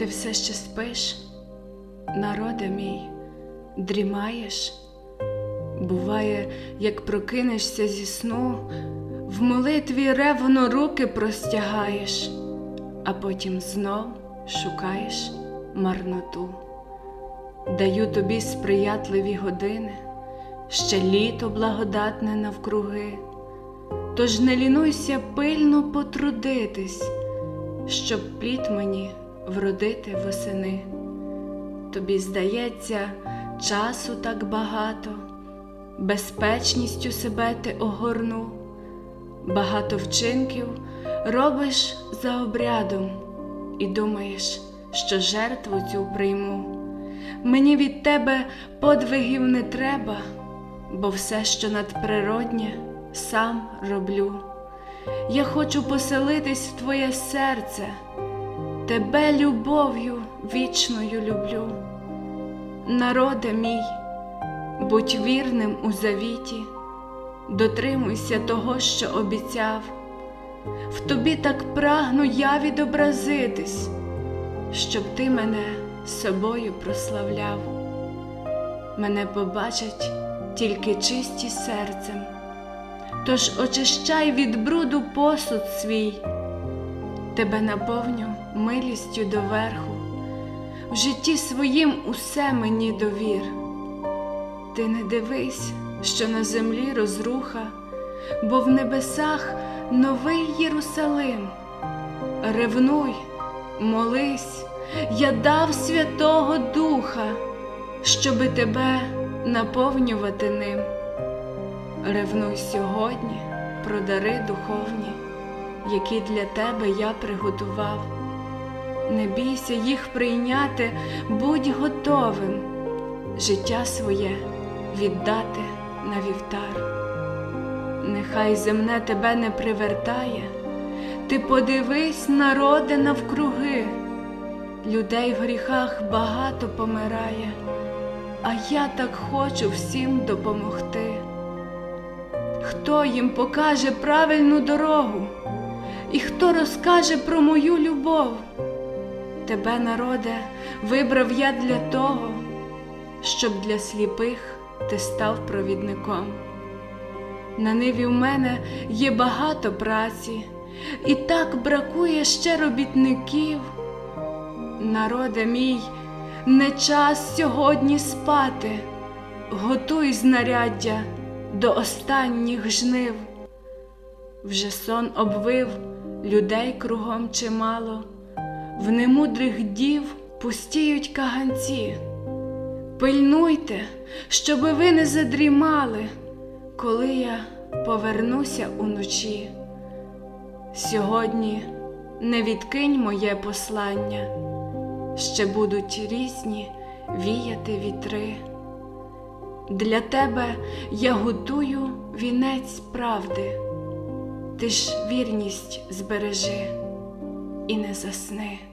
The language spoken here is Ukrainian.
Ти все ще спиш, народе мій, дрімаєш? Буває, як прокинешся зі сну, в молитві ревно руки простягаєш, а потім знов шукаєш марноту. Даю тобі сприятливі години, ще літо благодатне навкруги, тож не лінуйся пильно потрудитись, щоб плід мені вродити восени. Тобі здається, часу так багато, безпечністю себе ти огорнув, багато вчинків робиш за обрядом і думаєш, що жертву цю прийму. Мені від тебе подвигів не треба, бо все, що надприроднє, сам роблю. Я хочу поселитись в твоє серце, тебе любов'ю вічною люблю. Народе мій, будь вірним у завіті, дотримуйся того, що обіцяв. В тобі так прагну я відобразитись, щоб ти мене собою прославляв. Мене побачать тільки чисті серцем, тож очищай від бруду посуд свій, тебе наповню милістю доверху, в житті своїм усе мені довір. Ти не дивись, що на землі розруха, бо в небесах новий Єрусалим. Ревнуй, молись, я дав Святого Духа, щоби тебе наповнювати ним. Ревнуй сьогодні про дари духовні, які для тебе я приготував. Не бійся їх прийняти, будь готовим, життя своє віддати на вівтар. Нехай земне тебе не привертає, ти подивись, народе навкруги, людей в гріхах багато помирає, а я так хочу всім допомогти. Хто їм покаже правильну дорогу, і хто розкаже про мою любов? Тебе, народе, вибрав я для того, щоб для сліпих ти став провідником. На ниві в мене є багато праці, і так бракує ще робітників. Народе мій, не час сьогодні спати, готуй знаряддя до останніх жнив. Вже сон обвив людей кругом чимало, в немудрих дів пустіють каганці. Пильнуйте, щоби ви не задрімали, коли я повернуся уночі. Сьогодні не відкинь моє послання, ще будуть різні віяти вітри. Для тебе я готую вінець правди, ти ж вірність збережи і не засни.